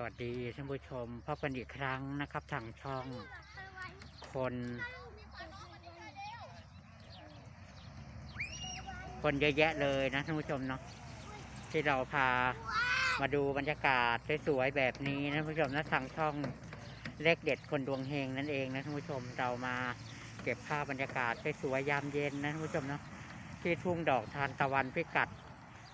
สวัสดีท่านผู้ชมพบกันอีกครั้งนะครับ ทางช่องคน คนเยอะแยะเลยนะท่านผู้ชมเนาะที่เราพามาดูบรรยากาศสวยๆแบบนี้นะท่านผู้ชมนะทางช่องเลขเด็ดคนดวงเฮงนั่นเองนะท่านผู้ชมเรามาเก็บภาพบรรยากาศสวยๆยามเย็นนะท่านผู้ชมเนาะที่ทุ่งดอกทานตะวันพิกัด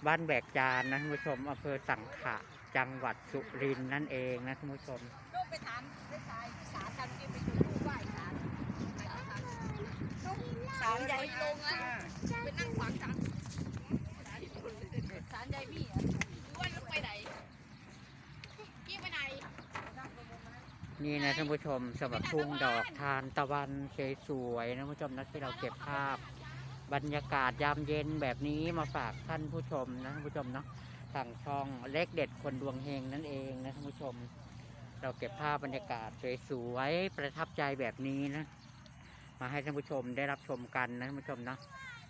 บ้านแบกจานนะท่านผู้ชมอำเภอสังขะ จังหวัดสุรินทร์นั่นเองนะท่านผู้ชมลูกไปถามไปสายสารกันกินไปดูลูกไหว้สารสารใหญ่ลงอะไปนั่งขวางสารสารใหญ่พี่อะรู้ว่าลูกไปไหนพี่ไปไหนนี่นะท่านผู้ชมสำหรับทุ่งดอกทานตะวันสวยๆนะท่านผู้ชมนะที่เราเก็บภาพ บรรยากาศยามเย็นแบบนี้มาฝากท่านผู้ชมนะท่านผู้ชมเนาะ ทางช่องเล็กเด็ดคนดวงเฮงนั่นเองนะท่านผู้ชม เราเก็บภาพบรรยากาศสวยๆประทับใจแบบนี้นะ มาให้ท่านผู้ชมได้รับชมกันนะท่านผู้ชมเนาะ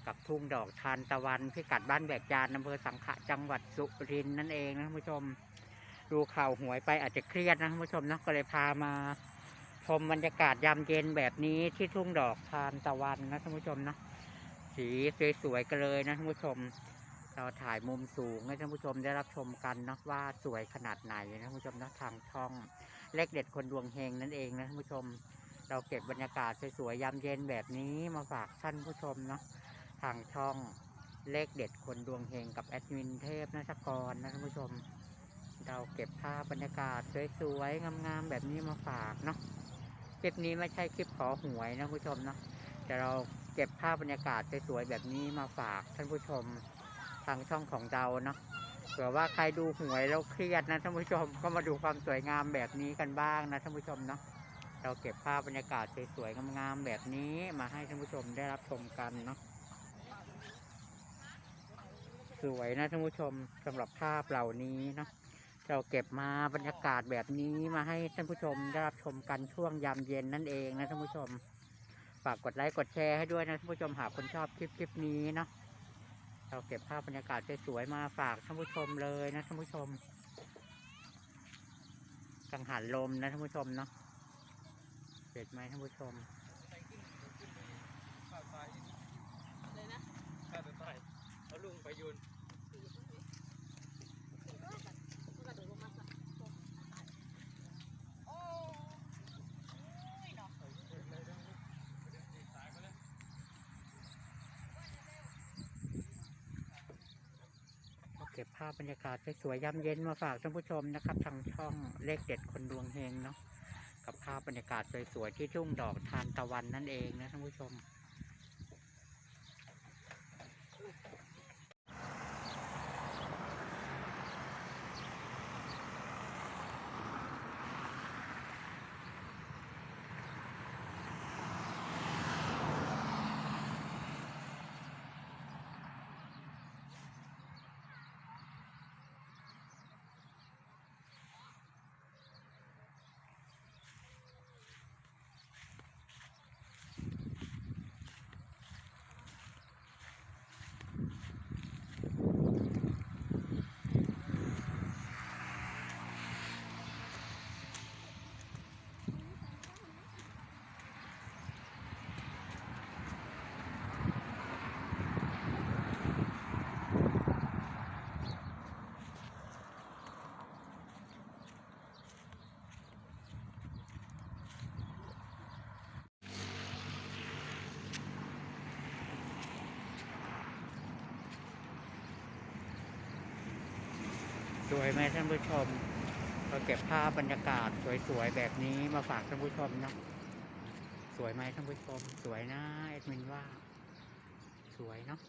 กับทุ่งดอกทานตะวันพิกัดบ้านแบกจานอำเภอสังขะจังหวัดสุรินทร์นั่นเองนะท่านผู้ชม ดูข่าวหวยไปอาจจะเครียดนะท่านผู้ชมเนาะก็เลยพามาชมบรรยากาศยามเย็นแบบนี้ที่ทุ่งดอกทานตะวันนะท่านผู้ชมเนาะสีสวยๆกันเลยนะท่านผู้ชม เราถ่ายมุมสูงให้ท่านผู้ชมได้รับชมกันนะว่าสวยขนาดไหนนะท่านผู้ชมนะทางช่องเลขเด็ดคนดวงเฮงนั่นเองนะท่านผู้ชม เราเก็บบรรยากาศสวยๆยามเย็นแบบนี้มาฝากท่านผู้ชมเนาะทางช่องเลขเด็ดคนดวงเฮงกับแอดมินเทพนัชกรนะท่านผู้ชม เราเก็บภาพบรรยากาศสวยๆงามๆแบบนี้มาฝากเนาะคลิปนี้ไม่ใช่คลิปขอหวยนะผู้ชมเนาะแต่เราเก็บภาพบรรยากาศสวยๆแบบนี้มาฝากท่านผู้ชม ทางช่องของเราเนาะเผื่อว่าใครดูหวยแล้วเครียดนะท่านผู้ชมก็มาดูความสวยงามแบบนี้กันบ้างนะท่านผู้ชมเนาะเราเก็บภาพบรรยากาศสวยๆงามๆแบบนี้มาให้ท่านผู้ชมได้รับชมกันเนาะสวยนะท่านผู้ชมสำหรับภาพเหล่านี้เนาะเราเก็บมาบรรยากาศแบบนี้มาให้ท่านผู้ชมได้รับชมกันช่วงยามเย็นนั่นเองนะท่านผู้ชมฝากกดไลค์กดแชร์ให้ด้วยนะท่านผู้ชมหากคนชอบคลิปคลิปนี้เนาะ เราเก็บภาพบรรยากาศสวยๆมาฝากท่านผู้ชมเลยนะท่านผู้ชม กังหันลมนะท่านผู้ชมเนาะเห็นไหมท่านผู้ชมเลยนะข้าจะตายเอาลุงไปยุน โอ้ยเนาะ เก็บภาพบรรยากาศสวยๆยามเย็นมาฝากท่านผู้ชมนะครับ ทางช่องเลขเด็ดคนดวงเฮงเนาะกับภาพบรรยากาศสวยๆที่ทุ่งดอกทานตะวันนั่นเองนะท่านผู้ชม วยไหมท่านผู้ชมเราเก็บภาพบรรยากาศสวยๆแบบนี้มาฝากท่านผู้ชมเนาะสวยไหมท่านผู้ชม สวยนะเอ็ดมินว่า สวยเนาะ